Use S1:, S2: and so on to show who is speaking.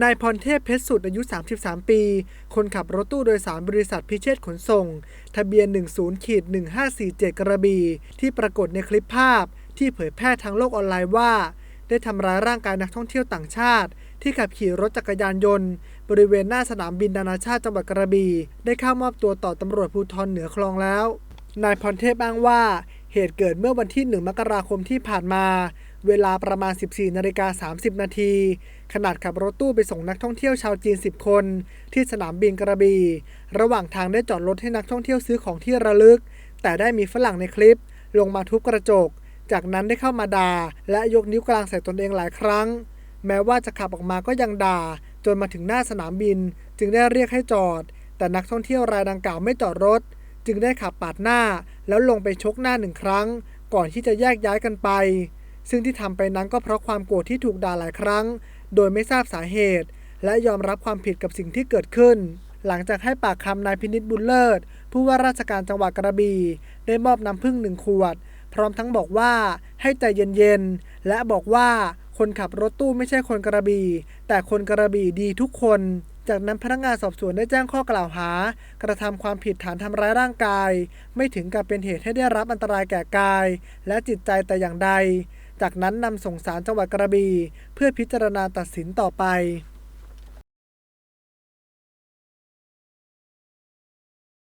S1: นายพรเทพเพชรสุดอายุ 33 ปี คนขับรถตู้โดยสารบริษัทพิเชษขนส่ง ทะเบียน 10ขีด1547 กระบี่ที่ปรากฏในคลิปภาพ ที่เผยแพร่ทางโลกออนไลน์ว่า ได้ทำร้ายร่างกายนักท่องเที่ยวต่างชาติ ที่ขับขี่รถจักรยานยนต์ บริเวณหน้าสนามบินนานาชาติจังหวัดกระบี่ได้เข้ามอบตัวต่อตำรวจภูธรเหนือคลองแล้ว นายพรเทพอ้างว่า เหตุเกิดเมื่อวันที่ 1 มกราคมที่ผ่านมา เวลาประมาณ 14นาฬิกา30 นาทีขนาดขับรถตู้ไปส่งนักท่องเที่ยวชาวจีน 10 คน ที่สนามบินกระบี่ ระหว่างทางได้จอดรถให้นักท่องเที่ยวซื้อของที่ระลึก แต่ได้มีฝรั่งในคลิป ลงมาทุบกระจก จากนั้นได้เข้ามาด่า และยกนิ้วกลางใส่ตนเองหลายครั้ง แม้ว่าจะขับออกมาก็ยังด่า จนมาถึงหน้าสนามบิน จึงได้เรียกให้จอด แต่นักท่องเที่ยวรายดังกล่าวไม่จอดรถ จึงได้ขับปาดหน้า แล้วลงไปชกหน้าหนึ่งครั้ง ก่อนที่จะแยกย้ายกันไป ซึ่งที่ทำไปนั้นก็เพราะความโกรธที่ถูกด่าหลายครั้ง โดยไม่ทราบสาเหตุ และยอมรับความผิดกับสิ่งที่เกิดขึ้น หลังจากให้ปากคำนายพินิษบุญเลิศ ผู้ว่าราชการจังหวัดกระบี่ได้มอบน้ำผึ้งหนึ่งขวด พร้อมทั้งบอกว่าให้ใจเย็นๆ และบอกว่าคนขับรถตู้ไม่ใช่คนกระบี่ แต่คนกระบี่ดีทุกคน จากนั้นพนักงานสอบสวนได้แจ้งข้อกล่าวหา กระทำความผิดฐานทำร้ายร่างกาย ไม่ถึงกับเป็นเหตุให้ได้รับอันตรายแก่กาย และจิตใจแต่อย่างใด จากนั้นนำส่งสารจังหวัดกระบี่เพื่อพิจารณาตัดสินต่อไป